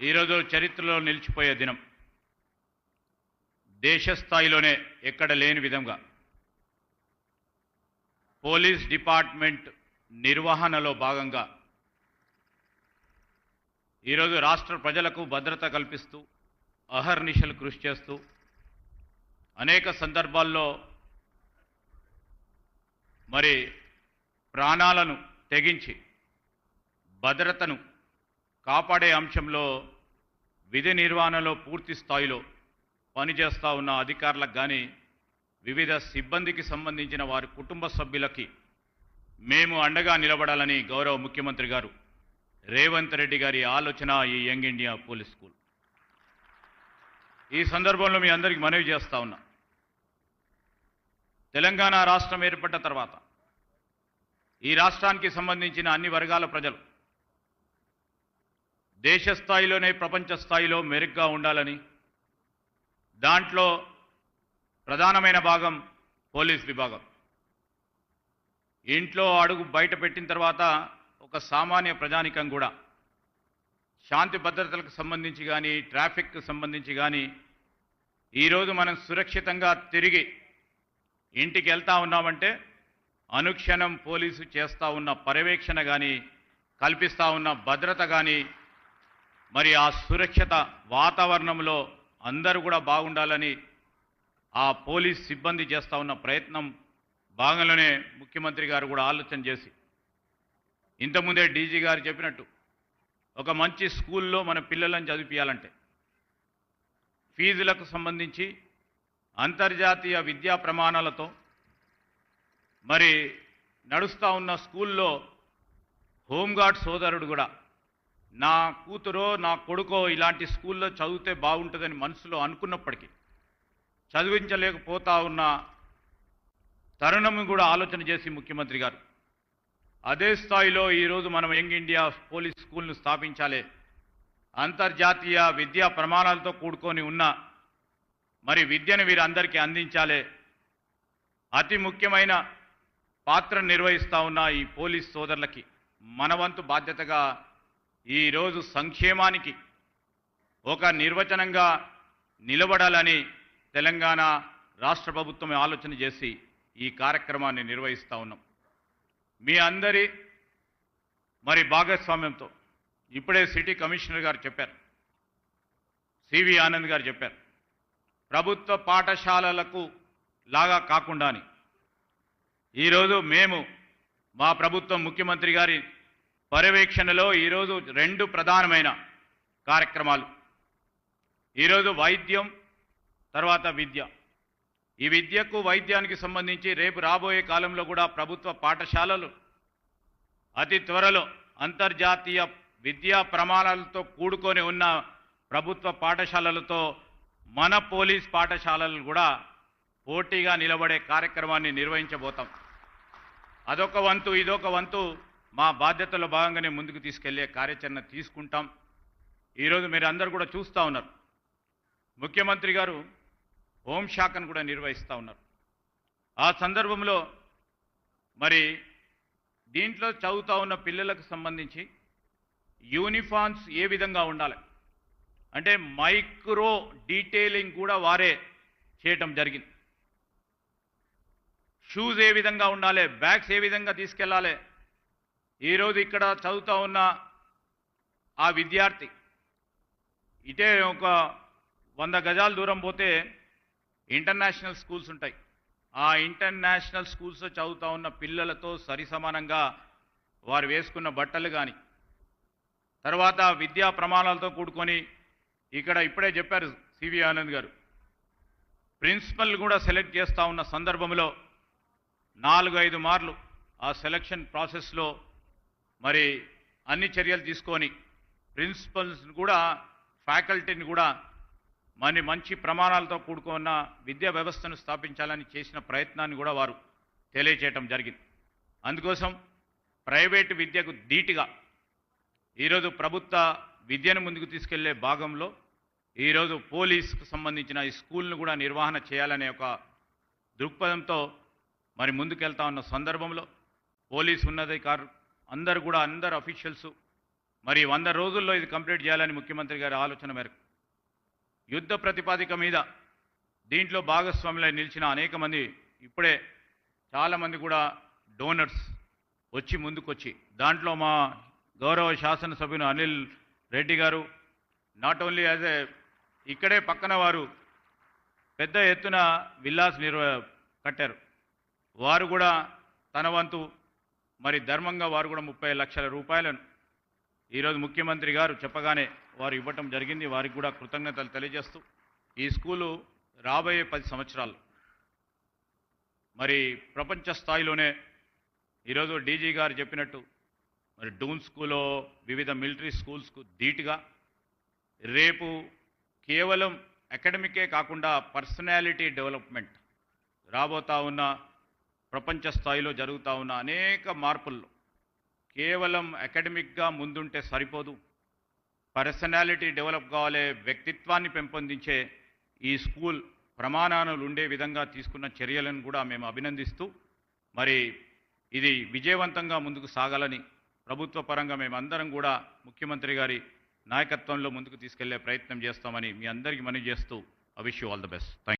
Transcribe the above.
ఈరోజు చరిత్రలో నిలిచిపోయే దినం. దేశ స్థాయిలోనే ఎక్కడ లేని విధంగా పోలీస్ డిపార్ట్మెంట్ నిర్వహణలో భాగంగా ఈరోజు రాష్ట్ర ప్రజలకు భద్రత కల్పిస్తూ అహర్నిశలు కృషి చేస్తూ అనేక సందర్భాల్లో మరి ప్రాణాలను తెగించి భద్రతను కాపాడే అంశంలో విధి నిర్వహణలో పూర్తి స్థాయిలో పనిచేస్తూ ఉన్న అధికారులకు కానీ వివిధ సిబ్బందికి సంబంధించిన వారి కుటుంబ సభ్యులకి మేము అండగా నిలబడాలని గౌరవ ముఖ్యమంత్రి గారు రేవంత్ రెడ్డి గారి ఆలోచన ఈ యంగ్ ఇండియా పోలీస్ స్కూల్. ఈ సందర్భంలో మీ అందరికీ మనవి చేస్తా ఉన్నా. తెలంగాణ రాష్ట్రం ఏర్పడ్డ తర్వాత ఈ రాష్ట్రానికి సంబంధించిన అన్ని వర్గాల ప్రజలు దేశ స్థాయిలోనే ప్రపంచ స్థాయిలో మెరుగ్గా ఉండాలని దాంట్లో ప్రధానమైన భాగం పోలీస్ విభాగం. ఇంట్లో అడుగు బయట పెట్టిన తర్వాత ఒక సామాన్య ప్రజానికం కూడా. శాంతి భద్రతలకు సంబంధించి కానీ ట్రాఫిక్కి సంబంధించి కానీ ఈరోజు మనం సురక్షితంగా తిరిగి ఇంటికి వెళ్తా ఉన్నామంటే అనుక్షణం పోలీసు చేస్తూ ఉన్న పర్యవేక్షణ కానీ కల్పిస్తూ ఉన్న భద్రత కానీ మరి ఆ సురక్షిత వాతావరణంలో అందరూ కూడా బాగుండాలని ఆ పోలీస్ సిబ్బంది చేస్తూ ఉన్న ప్రయత్నం భాగంలోనే ముఖ్యమంత్రి గారు కూడా ఆలోచన చేసి ఇంతకుముందే డీజీ గారు చెప్పినట్టు ఒక మంచి స్కూల్లో మన పిల్లలను చదివించాలంటే ఫీజులకు సంబంధించి అంతర్జాతీయ విద్యా ప్రమాణాలతో మరి నడుస్తూ ఉన్న స్కూల్లో హోంగార్డ్ సోదరుడు కూడా నా కూతురో నా కొడుకో ఇలాంటి స్కూల్లో చదివితే బాగుంటుందని మనసులో అనుకున్నప్పటికీ చదివించలేకపోతా ఉన్న తరుణం కూడా ఆలోచన చేసి ముఖ్యమంత్రి గారు అదే స్థాయిలో ఈరోజు మనం యంగ్ ఇండియా పోలీస్ స్కూల్ను స్థాపించాలి అంతర్జాతీయ విద్యా ప్రమాణాలతో కూడుకొని ఉన్న మరి విద్యను వీరందరికీ అందించాలి అతి ముఖ్యమైన పాత్ర నిర్వహిస్తూ ఉన్న ఈ పోలీస్ సోదరులకి మనవంతు బాధ్యతగా ఈరోజు సంక్షేమానికి ఒక నిర్వచనంగా నిలబడాలని తెలంగాణ రాష్ట్ర ప్రభుత్వం ఆలోచన చేసి ఈ కార్యక్రమాన్ని నిర్వహిస్తూ ఉన్నాం. మీ అందరి మరి భాగస్వామ్యంతో ఇప్పుడే సిటీ కమిషనర్ గారు చెప్పారు సివి ఆనంద్ గారు చెప్పారు ప్రభుత్వ పాఠశాలలకు లాగా కాకుండా ఈరోజు మేము మా ప్రభుత్వం ముఖ్యమంత్రి గారి పర్యవేక్షణలో ఈరోజు రెండు ప్రధానమైన కార్యక్రమాలు. ఈరోజు వైద్యం తర్వాత విద్య. ఈ విద్యకు వైద్యానికి సంబంధించి రేపు రాబోయే కాలంలో కూడా ప్రభుత్వ పాఠశాలలు అతి త్వరలో అంతర్జాతీయ విద్యా ప్రమాణాలతో కూడుకొని ఉన్న ప్రభుత్వ పాఠశాలలతో మన పోలీస్ పాఠశాలలు కూడా పోటీగా నిలబడే కార్యక్రమాన్ని నిర్వహించబోతాం. అదొక వంతు ఇదొక వంతు మా బాధ్యతలో భాగంగానే ముందుకు తీసుకెళ్ళే కార్యాచరణ తీసుకుంటాం. ఈరోజు మీరు అందరు కూడా చూస్తూ ఉన్నారు. ముఖ్యమంత్రి గారు హోంశాఖను కూడా నిర్వహిస్తూ ఉన్నారు. ఆ సందర్భంలో మరి దీంట్లో చదువుతూ ఉన్న పిల్లలకు సంబంధించి యూనిఫామ్స్ ఏ విధంగా ఉండాలి? అంటే మైక్రో డీటెయిలింగ్ కూడా వారే చేయటం జరిగింది. షూస్ ఏ విధంగా ఉండాలి? బ్యాగ్స్ ఏ విధంగా తీసుకెళ్ళాలి ఈరోజు ఇక్కడ చదువుతూ ఉన్న ఆ విద్యార్థి ఇటే ఒక వంద గజాల దూరం పోతే ఇంటర్నేషనల్ స్కూల్స్ ఉంటాయి. ఆ ఇంటర్నేషనల్ స్కూల్స్ చదువుతూ ఉన్న పిల్లలతో సరిసమానంగా వారు వేసుకున్న బట్టలు కానీ తర్వాత విద్యా ప్రమాణాలతో కూడుకొని ఇక్కడ ఇప్పుడే చెప్పారు సివి ఆనంద్ గారు. ప్రిన్సిపల్ కూడా సెలెక్ట్ చేస్తూ ఉన్న సందర్భంలో నాలుగు ఐదు మార్లు ఆ సెలక్షన్ ప్రాసెస్లో మరి అన్ని చర్యలు తీసుకొని ప్రిన్సిపల్స్ని కూడా ఫ్యాకల్టీని కూడా మరి మంచి ప్రమాణాలతో కూడుకున్న విద్యా వ్యవస్థను స్థాపించాలని చేసిన ప్రయత్నాన్ని కూడా వారు తెలియచేయటం జరిగింది. అందుకోసం ప్రైవేటు విద్యకు ధీటుగా ఈరోజు ప్రభుత్వ విద్యను ముందుకు తీసుకెళ్ళే భాగంలో ఈరోజు పోలీసుకు సంబంధించిన ఈ స్కూల్ను కూడా నిర్వహణ చేయాలనే ఒక దృక్పథంతో మరి ముందుకెళ్తా ఉన్న సందర్భంలో పోలీస్ ఉన్నతాధికారులు అందరు కూడా అందరు అఫీషియల్స్ మరి వంద రోజుల్లో ఇది కంప్లీట్ చేయాలని ముఖ్యమంత్రి గారి ఆలోచన మేరకు. యుద్ధ ప్రతిపాదిక మీద దీంట్లో భాగస్వాములై నిలిచిన అనేక మంది ఇప్పుడే చాలామంది కూడా డోనర్స్ వచ్చి ముందుకొచ్చి దాంట్లో మా గౌరవ శాసనసభ్యులు అనిల్ రెడ్డి గారు నాట్ ఓన్లీ యాజ్ ఏ ఇక్కడే పక్కన వారు పెద్ద ఎత్తున విల్లాస్ నిర్వ కట్టారు. వారు కూడా తన వంతు మరి ధర్మంగా వారు కూడా ముప్పై లక్షల రూపాయలను ఈరోజు ముఖ్యమంత్రి గారు చెప్పగానే వారు ఇవ్వటం జరిగింది. వారికి కూడా కృతజ్ఞతలు తెలియజేస్తూ ఈ స్కూలు రాబోయే పది సంవత్సరాలు మరి ప్రపంచ స్థాయిలోనే ఈరోజు డీజీ గారు చెప్పినట్టు మరి డూన్ స్కూల్లో వివిధ మిలిటరీ స్కూల్స్కు ధీటుగా రేపు కేవలం అకాడమికే కాకుండా పర్సనాలిటీ డెవలప్మెంట్ రాబోతా ఉన్న ప్రపంచ స్థాయిలో జరుగుతూ ఉన్న అనేక మార్పుల్లో కేవలం అకాడమిక్గా ముందుంటే సరిపోదు. పర్సనాలిటీ డెవలప్ కావాలే వ్యక్తిత్వాన్ని పెంపొందించే ఈ స్కూల్ ప్రమాణాలు ఉండే విధంగా తీసుకున్న చర్యలను కూడా మేము అభినందిస్తూ మరి ఇది విజయవంతంగా ముందుకు సాగాలని ప్రభుత్వ పరంగా మేమందరం కూడా ముఖ్యమంత్రి గారి నాయకత్వంలో ముందుకు తీసుకెళ్ళే ప్రయత్నం చేస్తామని మీ అందరికీ మనవి చేస్తూ I all the best thank